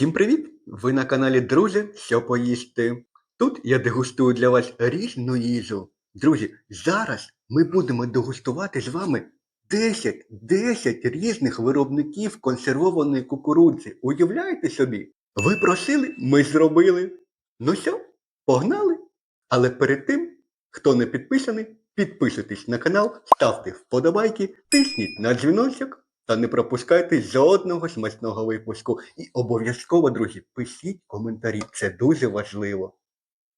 Всім привіт! Ви на каналі Друзі, що поїсти. Тут я дегустую для вас різну їжу. Друзі, зараз ми будемо дегустувати з вами 10, 10 різних виробників консервованої кукурудзи. Уявляєте собі? Ви просили, ми зробили. Ну що, погнали? Але перед тим, хто не підписаний, підписуйтесь на канал, ставте вподобайки, тисніть на дзвіночок та не пропускайте жодного смачного випуску. І обов'язково, друзі, пишіть коментарі. Це дуже важливо.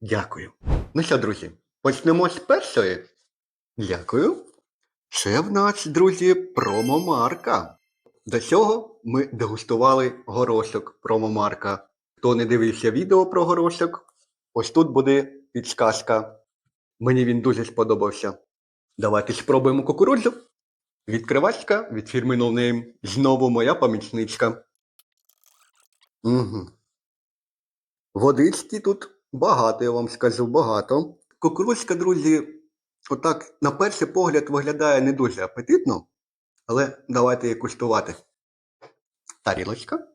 Дякую. Ну що, друзі, почнемо з першої. Дякую. Це в нас, друзі, промомарка. До цього ми дегустували горошок промомарка. Хто не дивився відео про горошок, ось тут буде підсказка. Мені він дуже сподобався. Давайте спробуємо кукурудзу. Відкривачка від фірми No Знову моя помічничка. Угу. Водички тут багато, я вам скажу, багато. Кукурудзка, друзі, отак на перший погляд виглядає не дуже апетитно, але давайте її куштувати. Тарілочка.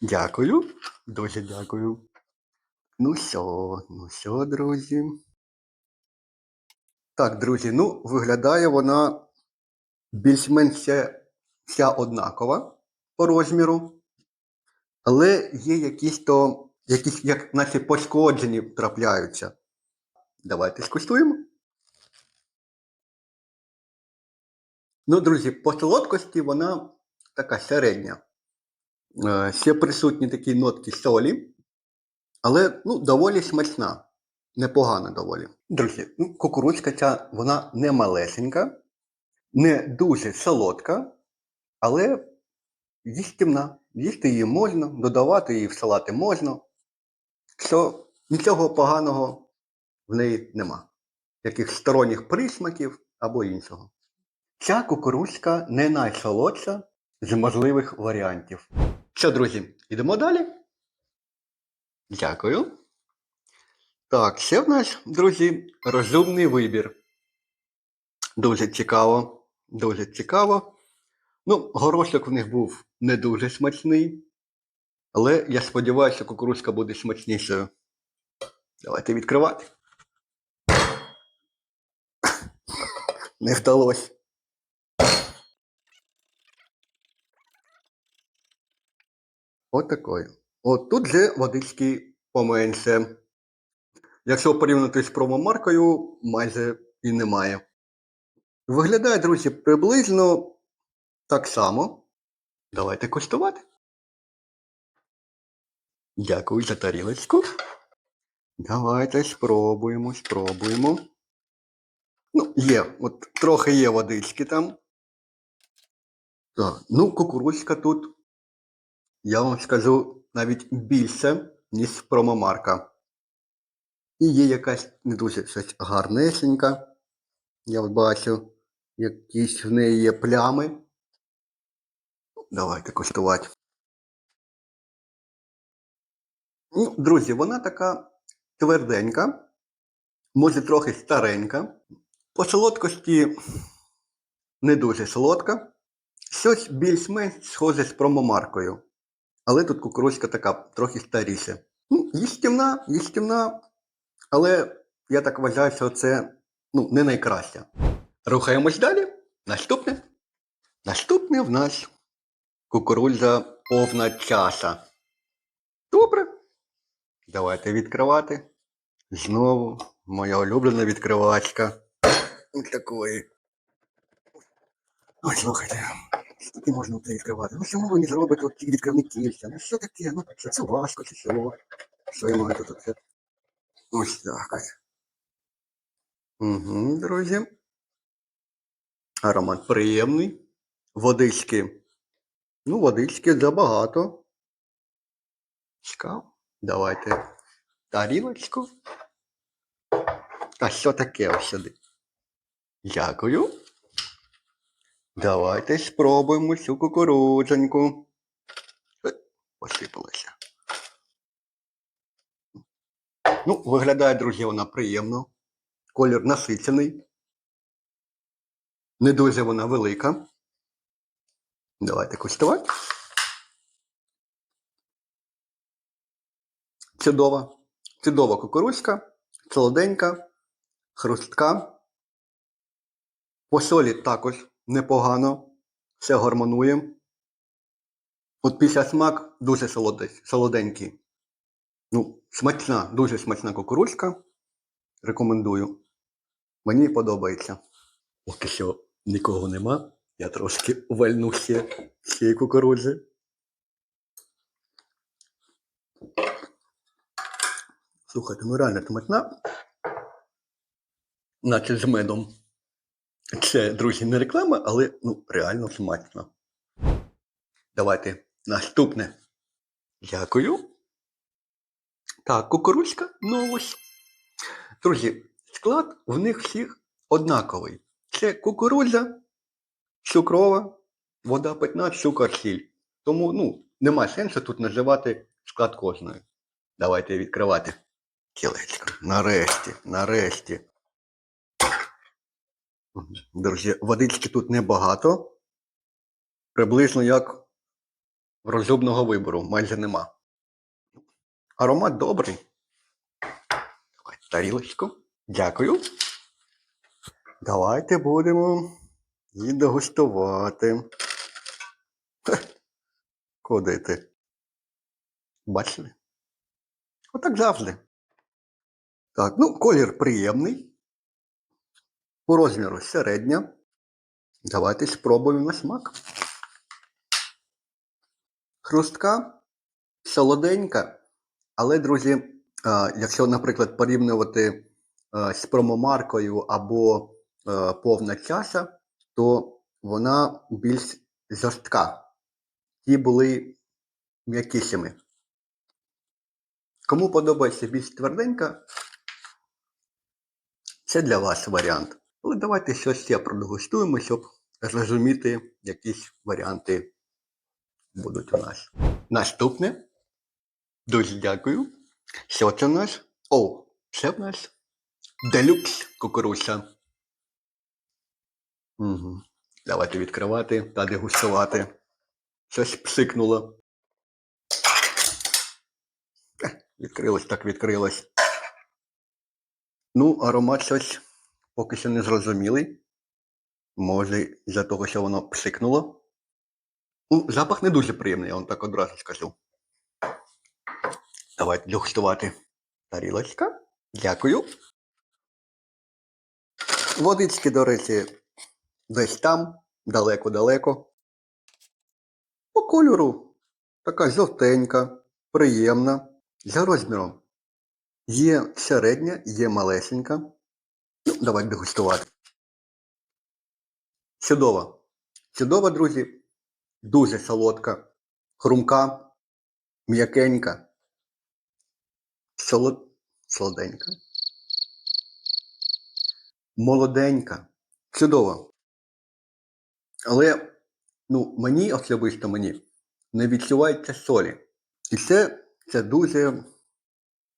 Дякую. Дуже дякую. Ну що, ну що, друзі. Так, друзі, ну, виглядає вона більш-менш вся, вся однакова по розміру. Але є якісь то, якісь, як наче пошкоджені трапляються. Давайте скуштуємо. Ну, друзі, по солодкості вона така середня. Е, Ще присутні такі нотки солі, але ну, доволі смачна. Непогана доволі. Друзі, ну, ця, вона не малесенька, не дуже солодка, але їстівна. Їсти її можна, додавати її в салати можна. Що нічого поганого в неї нема. Яких сторонніх присмаків або іншого. Ця кукурудзка не найсолодша з можливих варіантів. Що, друзі, йдемо далі? Дякую. Так, ще в нас, друзі, розумний вибір. Дуже цікаво. Дуже цікаво. Ну, горошок в них був не дуже смачний. Але я сподіваюся, кукурудзка буде смачнішою. Давайте відкривати. Не вдалося. От такою. От тут же водички поменше. Якщо порівняти з промомаркою, майже і немає. Виглядає, друзі, приблизно так само. Давайте куштувати. Дякую за тарілочку. Давайте спробуємо, спробуємо. Ну, є, от трохи є водички там. Так, ну, кукурудзка тут, я вам скажу, навіть більше, ніж промомарка. І є якась не дуже щось гарнесенька. Я бачу, якісь в неї є плями. Давайте коштувати. Ну, друзі, вона така тверденька, може трохи старенька. По солодкості не дуже солодка. Щось більш-менш схоже з промомаркою. Але тут кукурудзка така трохи старіша. Ну, їстівна, їстівна. Але я так вважаю, що це ну, не найкраще. Рухаємось далі. Наступне. Наступне в нас кукурудза повна чаша. Добре. Давайте відкривати. Знову моя улюблена відкривачка. Ось такої. Ой, слухайте. Скільки можна це відкривати? Ну чому ви не зробите от ті відкривні? Ну що таке? Ну що це важко чи що? Що я маю тут? Ось так. Угу, друзі. Аромат приємний. Водички. Ну, водички забагато. Цікаво. Давайте тарілочку. А що таке ось? Дякую. Давайте спробуємо цю кукурудзоньку. Е, Посипалася. Ну, виглядає, друзі, вона приємно. Колір насичений. Не дуже вона велика. Давайте куштувати. Чудова. Чудова кукурузка, солоденька, хрустка. По солі також непогано. Все гармонує. От після смак дуже солоденький. Ну, смачна, дуже смачна кукурузка. Рекомендую. Мені подобається. Поки що нікого нема. Я трошки вальну ще цієї кукурудзи. Слухайте, ну реально смачна. Наче з медом. Це, друзі, не реклама, але ну, реально смачно. Давайте наступне. Дякую. Так, кукурузька, ну ось. Друзі, склад в них всіх однаковий. Це кукурудза, цукрова, вода питна, цукор, сіль. Тому ну, немає сенсу тут називати склад кожної. Давайте відкривати. Кілечко. Нарешті, нарешті. Друзі, водички тут небагато. Приблизно як розумного вибору, майже нема. Аромат добрий. Тарілочку. Дякую. Давайте будемо і дегустувати. Куди ти? Бачили? Отак завжди. Так, ну, колір приємний. По розміру середня. Давайте спробуємо на смак. Хрустка, солоденька, але, друзі, якщо, наприклад, порівнювати з промомаркою або повна чаша, то вона більш жорстка. Ті були м'якішими. Кому подобається більш тверденька, це для вас варіант. Але давайте щось ще продегустуємо, щоб зрозуміти, якісь варіанти будуть у нас. Наступне. Дуже дякую. Що це у нас? О, це в нас делюкс кукуруза. Угу. Давайте відкривати та дегустувати. Щось псикнуло. Відкрилось так відкрилось. Ну, аромат щось поки що не зрозумілий. Може, за того, що воно псикнуло. Ну, запах не дуже приємний, я вам так одразу скажу. Давайте дегустувати. Тарілочка. Дякую. Водички, до речі, десь там, далеко-далеко. По кольору така жовтенька, приємна. За розміром. Є середня, є малесенька. Ну, давайте дегустувати. Чудова. Чудова, друзі. Дуже солодка, хрумка, м'якенька, солод... солоденька, молоденька. Чудова. Але ну, мені особисто мені не відчувається солі. І це, це дуже,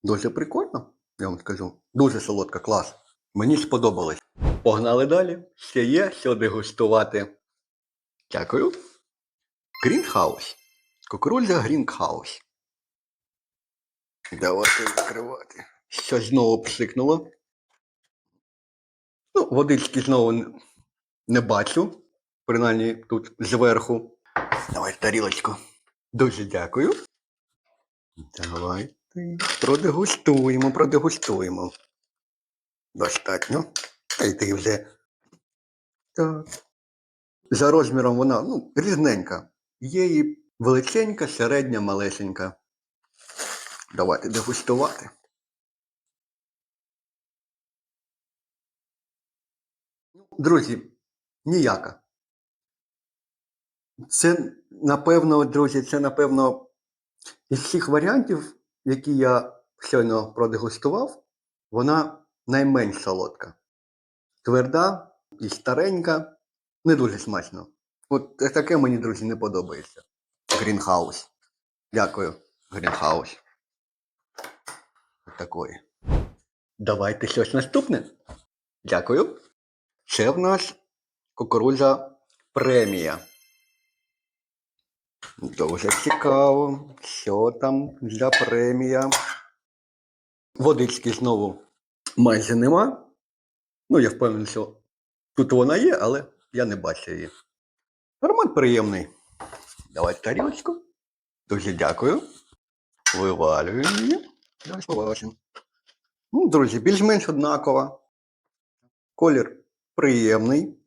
дуже прикольно, я вам скажу. Дуже солодка, клас. Мені сподобалось. Погнали далі. Ще є що дегустувати. Дякую. Грінхаус. Кукурудза Грінхаус. Давайте відкривати. Щось знову псикнуло. Ну, водички знову не- бачу. Принаймні тут зверху. Давай тарілочку. Дуже дякую. Давайте продегустуємо, продегустуємо. Достатньо. Та й ти вже. Так. За розміром вона ну, різненька. Є і величенька, середня, малесенька. Давайте дегустувати. Друзі, ніяка. Це, напевно, друзі, це, напевно, із всіх варіантів, які я щойно продегустував, вона найменш солодка. Тверда і старенька, не дуже смачно. От таке мені, друзі, не подобається. Грінхаус. Дякую, Грінхаус. От такої. Давайте щось наступне. Дякую. Це в нас кукурудза премія. Дуже цікаво, що там за премія. Водички знову майже нема. Ну, я впевнений, що тут вона є, але я не бачу її. Аромат приємний. Давайте тарілочку. Дуже дякую. Вивалюємо її. Давай побачимо. Ну, друзі, більш-менш однакова. Колір приємний.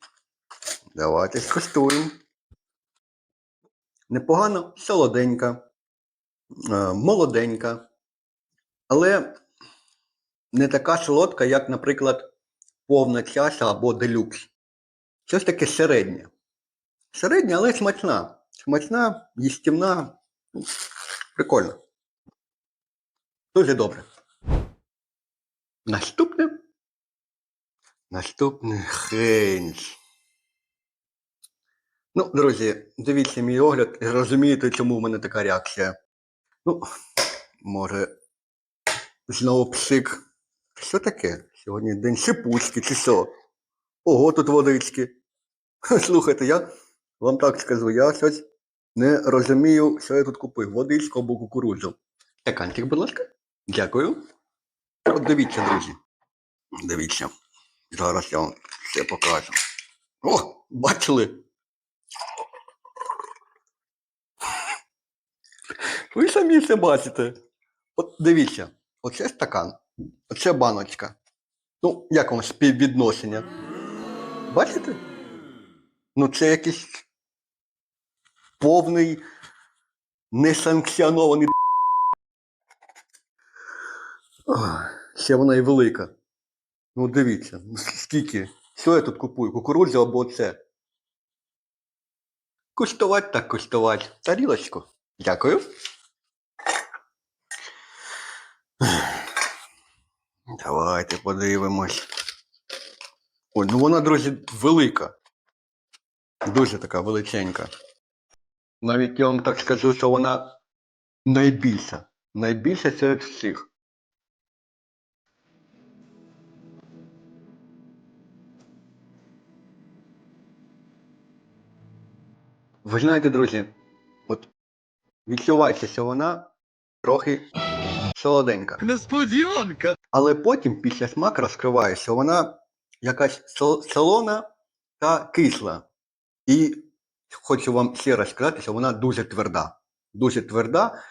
Давайте скуштуємо. Непогано, солоденька, е, молоденька, але не така солодка, як, наприклад, повна чаша або делюкс. Щось таке середнє. Середня, але смачна. Смачна, їстівна. Прикольно. Дуже добре. Наступне. Наступне Хейнс. Ну, друзі, дивіться мій огляд і зрозумієте, чому в мене така реакція. Ну, може, знову псик. Що таке? Сьогодні день шипучки чи що? Ого, тут водички. Слухайте, я вам так скажу, я щось не розумію, що я тут купив. Водичку або кукурудзу. Стаканчик, будь ласка. Дякую. От дивіться, друзі. Дивіться. Зараз я вам все покажу. О, бачили? Ви самі все бачите. От дивіться, оце стакан, оце баночка. Ну, як вам співвідношення? Бачите? Ну, це якийсь повний несанкціонований. Ще вона і велика. Ну, дивіться, скільки. Що я тут купую? Кукурудзу або оце? Куштувати так куштувати. Тарілочку. Дякую. Давайте подивимось. Ой, ну вона, друзі, велика. Дуже така величенька. Навіть я вам так скажу, що вона найбільша. Найбільша серед всіх. Ви знаєте, друзі, от відчувається, що вона трохи солоденька. Несподіванка. Але потім після смак розкриває, що вона якась сол- солона та кисла. І хочу вам ще раз сказати, що вона дуже тверда. Дуже тверда.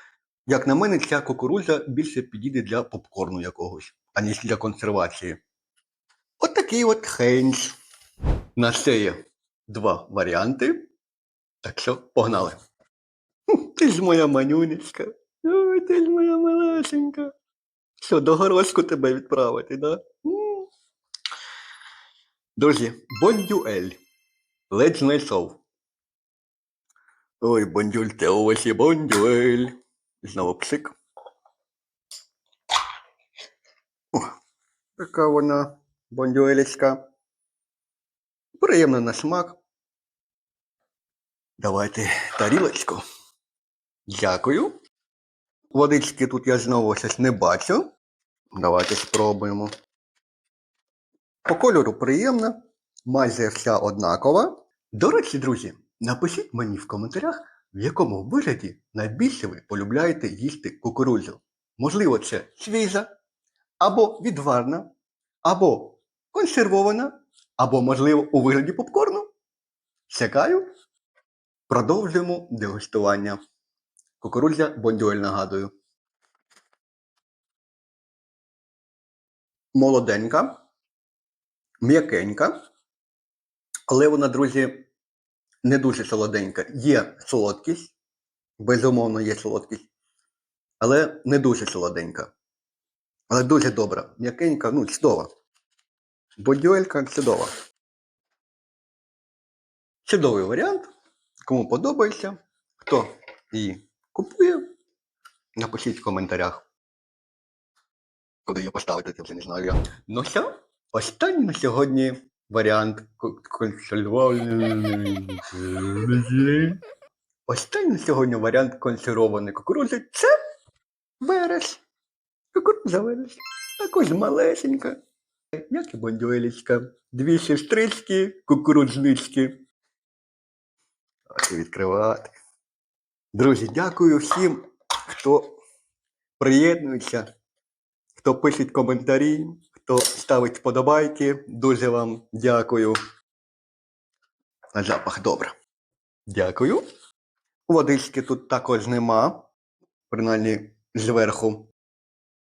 Як на мене, ця кукурудза більше підійде для попкорну якогось, аніж для консервації. От такий от хейнс. На це є два варіанти. Так що погнали. Ти ж моя манюнечка. Ой, ти ж моя малесенька. Що, до горошку тебе відправити, да? Друзі, бондюель. Ледь знайшов. Ой, бондюль, те ось бондюель. Знову псик. О, така вона бондюелечка. Приємна на смак. Давайте тарілочку. Дякую. Водички тут я знову щось не бачу. Давайте спробуємо. По кольору приємна, майже вся однакова. До речі, друзі, напишіть мені в коментарях, в якому вигляді найбільше ви полюбляєте їсти кукурудзу. Можливо, це свіжа, або відварна, або консервована, або, можливо, у вигляді попкорну. Чекаю. Продовжуємо дегустування. Кукурудзя бондюель нагадую. Молоденька, м'якенька, але вона, друзі, не дуже солоденька. Є солодкість, безумовно, є солодкість, але не дуже солоденька. Але дуже добра. М'якенька, ну, чудова. Бондюелька чудова. Чудовий варіант. Кому подобається, хто її купує, напишіть в коментарях. Куди її поставити, це вже не знаю я. Ну що, останній на сьогодні варіант ко- консервований. Останній на сьогодні варіант консервованої кукурудзи це верес. Кукурудза верес. Також малесенька. Як і бондюелечка. Дві сестрички, кукурудзнички. Давайте відкривати. Друзі, дякую всім, хто приєднується, хто пишеть коментарі, хто ставить вподобайки. Дуже вам дякую. На запах добре. Дякую. Водички тут також нема. Принаймні зверху.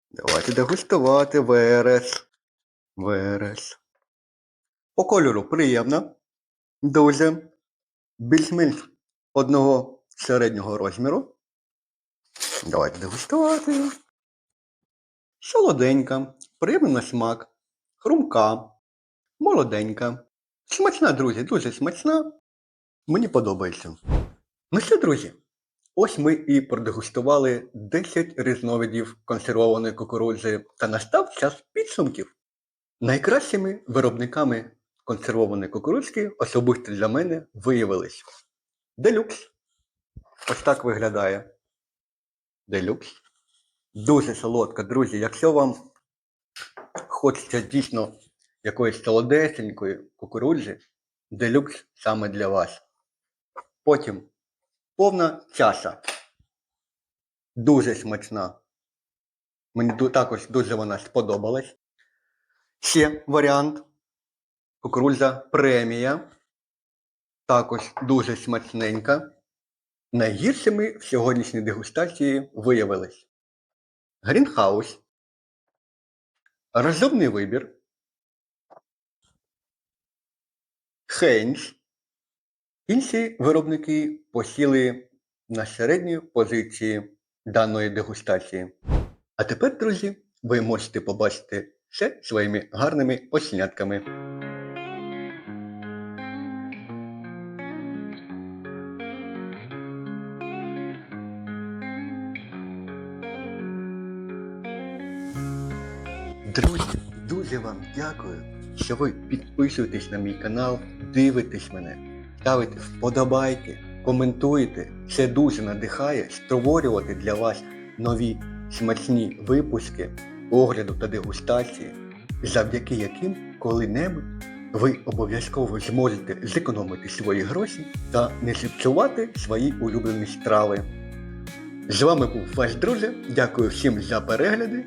Давайте дегустувати верес. Верес. По кольору приємно. Дуже. Більш-менш одного середнього розміру. Давайте дегустувати. Солоденька, приємна на смак, хрумка, молоденька. Смачна, друзі, дуже смачна. Мені подобається. Ну що, друзі, ось ми і продегустували 10 різновидів консервованої кукурудзи та настав час підсумків. Найкращими виробниками консервованої кукурудзки особисто для мене виявились Делюкс. Ось так виглядає. Делюкс. Дуже солодка, друзі. Якщо вам хочеться дійсно якоїсь солодесенької кукурудзи, делюкс саме для вас. Потім повна чаша. Дуже смачна. Мені також дуже вона сподобалась. Ще варіант. Кукурудза премія. Також дуже смачненька. Найгіршими в сьогоднішній дегустації виявились Грінхаус, Розумний вибір, Хейнс. Інші виробники посіли на середній позиції даної дегустації. А тепер, друзі, ви можете побачити все своїми гарними оснятками. Дякую, що ви підписуєтесь на мій канал, дивитесь мене, ставите вподобайки, коментуєте. Це дуже надихає створювати для вас нові смачні випуски огляду та дегустації, завдяки яким коли-небудь ви обов'язково зможете зекономити свої гроші та не зіпсувати свої улюблені страви. З вами був ваш друже. Дякую всім за перегляди.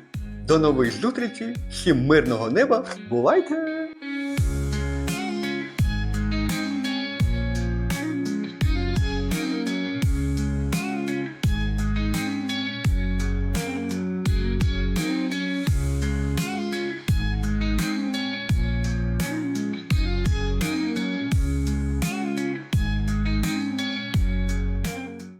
До нових зустрічей, всім мирного неба. Бувайте!